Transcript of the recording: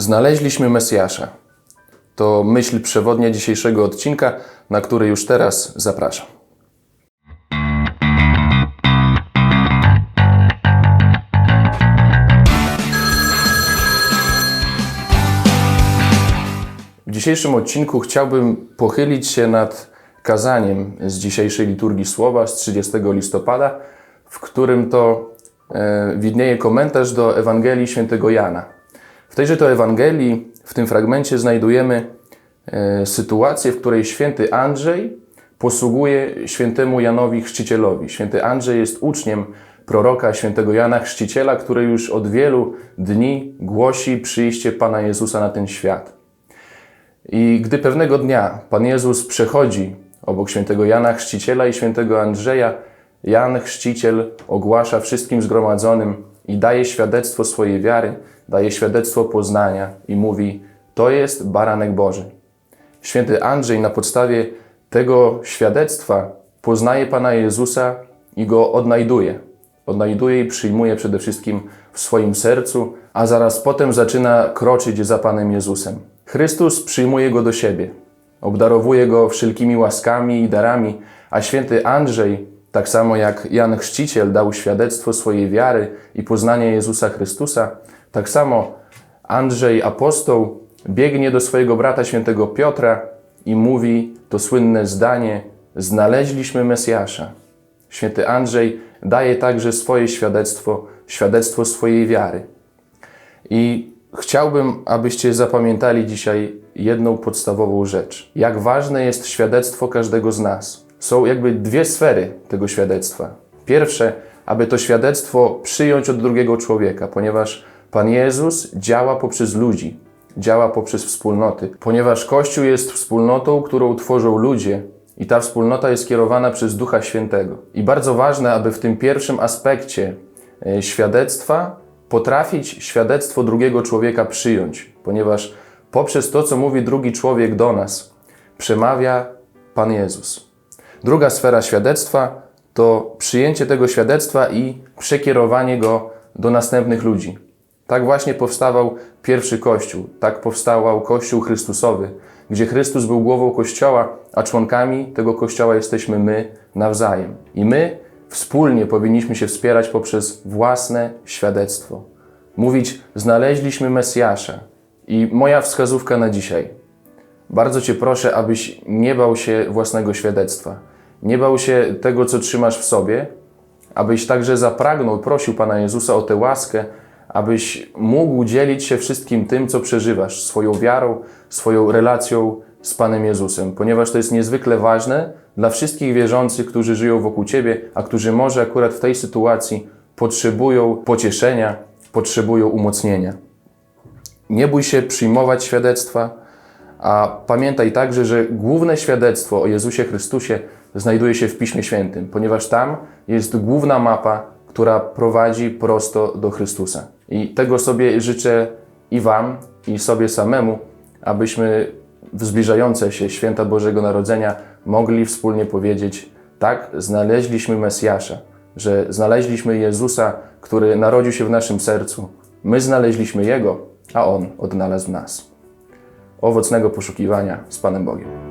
Znaleźliśmy Mesjasza. To myśl przewodnia dzisiejszego odcinka, na który już teraz zapraszam. W dzisiejszym odcinku chciałbym pochylić się nad kazaniem z dzisiejszej liturgii słowa z 30 listopada, w którym to e, widnieje komentarz do Ewangelii świętego Jana. W tejże to Ewangelii, w tym fragmencie znajdujemy e, sytuację, w której święty Andrzej posługuje świętemu Janowi Chrzcicielowi. Święty Andrzej jest uczniem proroka świętego Jana Chrzciciela, który już od wielu dni głosi przyjście Pana Jezusa na ten świat. I gdy pewnego dnia Pan Jezus przechodzi obok świętego Jana Chrzciciela i świętego Andrzeja, Jan Chrzciciel ogłasza wszystkim zgromadzonym i daje świadectwo swojej wiary, daje świadectwo poznania i mówi: To jest baranek Boży. Święty Andrzej na podstawie tego świadectwa poznaje Pana Jezusa i go odnajduje. Odnajduje i przyjmuje przede wszystkim w swoim sercu, a zaraz potem zaczyna kroczyć za Panem Jezusem. Chrystus przyjmuje go do siebie, obdarowuje go wszelkimi łaskami i darami, a święty Andrzej, tak samo jak Jan Chrzciciel dał świadectwo swojej wiary i poznania Jezusa Chrystusa, tak samo Andrzej apostoł biegnie do swojego brata świętego Piotra i mówi to słynne zdanie: Znaleźliśmy Mesjasza. Święty Andrzej daje także swoje świadectwo, świadectwo swojej wiary. I chciałbym, abyście zapamiętali dzisiaj jedną podstawową rzecz. Jak ważne jest świadectwo każdego z nas. Są jakby dwie sfery tego świadectwa. Pierwsze, aby to świadectwo przyjąć od drugiego człowieka, ponieważ Pan Jezus działa poprzez ludzi, działa poprzez wspólnoty, ponieważ Kościół jest wspólnotą, którą tworzą ludzie, i ta wspólnota jest kierowana przez Ducha Świętego. I bardzo ważne, aby w tym pierwszym aspekcie e, świadectwa potrafić świadectwo drugiego człowieka przyjąć, ponieważ poprzez to, co mówi drugi człowiek do nas, przemawia Pan Jezus. Druga sfera świadectwa to przyjęcie tego świadectwa i przekierowanie go do następnych ludzi. Tak właśnie powstawał pierwszy Kościół, tak powstawał Kościół Chrystusowy, gdzie Chrystus był głową Kościoła, a członkami tego Kościoła jesteśmy my nawzajem. I my wspólnie powinniśmy się wspierać poprzez własne świadectwo. Mówić, znaleźliśmy Mesjasza. I moja wskazówka na dzisiaj. Bardzo Cię proszę, abyś nie bał się własnego świadectwa. Nie bał się tego, co trzymasz w sobie, abyś także zapragnął, prosił Pana Jezusa o tę łaskę, abyś mógł dzielić się wszystkim tym, co przeżywasz, swoją wiarą, swoją relacją z Panem Jezusem, ponieważ to jest niezwykle ważne dla wszystkich wierzących, którzy żyją wokół Ciebie, a którzy może akurat w tej sytuacji potrzebują pocieszenia, potrzebują umocnienia. Nie bój się przyjmować świadectwa, a pamiętaj także, że główne świadectwo o Jezusie Chrystusie znajduje się w Piśmie Świętym, ponieważ tam jest główna mapa, która prowadzi prosto do Chrystusa. I tego sobie życzę i Wam, i sobie samemu, abyśmy w zbliżające się święta Bożego Narodzenia mogli wspólnie powiedzieć: tak, znaleźliśmy Mesjasza, że znaleźliśmy Jezusa, który narodził się w naszym sercu. My znaleźliśmy Jego, a On odnalazł nas. Owocnego poszukiwania z Panem Bogiem.